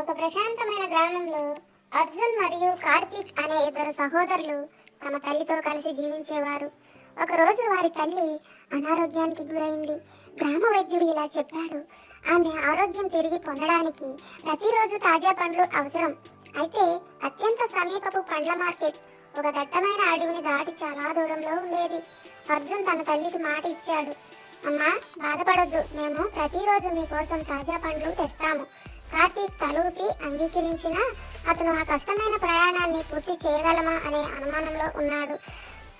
ఒక ప్రశాంతమైన గ్రామంలో అర్జున్ మరియు కార్తీక్ అనే ఇద్దరు సహోదరులు తమ తల్లితో కలిసి జీవించేవారు. ఒకరోజు వారి తల్లి అనారోగ్యానికి గురైంది. గ్రామ వైద్యుడు ఇలా చెప్పాడు ఆమె ఆరోగ్యం తిరిగి పొందడానికి ప్రతిరోజు తాజా పండ్లు అవసరం. అయితే అత్యంత సమీపపు పండ్ల మార్కెట్ ఒక దట్టమైన అడవిని దాటి చాలా దూరంలో ఉండేది. అర్జున్ తన తల్లికి మాట ఇచ్చాడు అమ్మా బాధపడొద్దు. మేము ప్రతిరోజు మీకోసం తాజా పండ్లు తెస్తాము. కార్తీక్ తలూపి అంగీకరించిన అతను ఆ కష్టమైన ప్రయాణాన్ని పూర్తి చేయగలమా అనే అనుమానంలో ఉన్నాడు.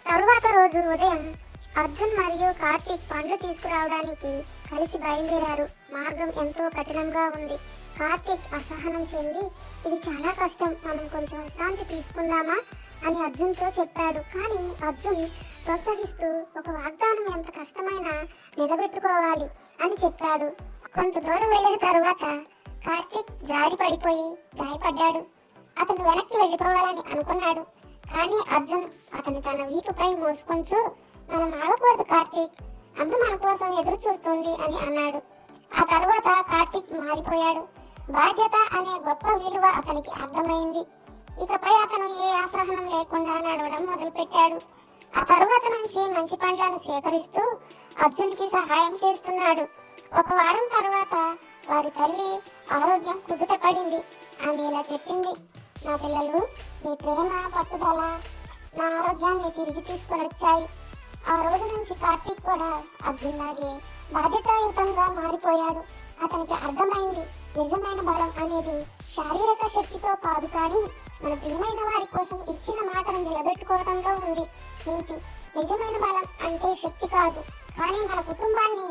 తరువాత రోజు ఉదయం అర్జున్ మరియు కార్తీక్ పండ్లు తీసుకురావడానికి కలిసి బయలుదేరారు. మార్గం ఎంతో కఠినంగా ఉంది. కార్తీక్ అసహనం చెంది ఇది చాలా కష్టం. మనం కొంచెం విశ్రాంతి తీసుకుందామా? అని అర్జున్తో చెప్పాడు. కానీ అర్జున్ ప్రోత్సహిస్తూ ఒక వాగ్దానం ఎంత కష్టమైనా నిలబెట్టుకోవాలి అని చెప్పాడు. కొంత దూరం వెళ్ళిన తరువాత కార్తీక్ జారి పడిపోయి గాయపడ్డాడు. అతను వెనక్కి వెళ్ళిపోవాలని అనుకున్నాడు. కానీ అర్జున్ అతను తన వీపుపై మోసుకొంచు మనం ఆగకూడదు కార్తీక్. అమ్మ మన కోసం ఎదురు చూస్తుంది అని అన్నాడు. ఆ తరువాత కార్తీక్ మారిపోయాడు. బాధ్యత అనే గొప్ప విలువ అతనికి అర్థమైంది. ఇకపై అతను ఏ అసహనం లేకుండా నడవడం మొదలుపెట్టాడు. ఆ తరువాత నుంచి మంచి పండ్లను సేకరిస్తూ అర్జున్కి సహాయం చేస్తున్నాడు. ఒక వారం తర్వాత వారి తల్లి ఆరోగ్యం కుదుట పడింది ఆమె ఇలా చెప్పింది నా పిల్లలు మీ ప్రేమ పట్టుదల నా ఆరోగ్యాన్ని తిరిగి తీసుకొని వచ్చాయి. ఆ రోజు నుంచి కార్తీక్ కూడా అర్జున్లాగే బాధ్యతాయుతంగా మారిపోయాడు. అతనికి అర్థమైంది నిజమైన బలం అనేది శారీరక శక్తితో కాదు కానీ మన ప్రియమైన వారి కోసం ఇచ్చిన మాటను నిలబెట్టుకోవడంలో ఉంది. నీతి నిజమైన బలం అంటే శక్తి కాదు. కానీ మన కుటుంబాన్ని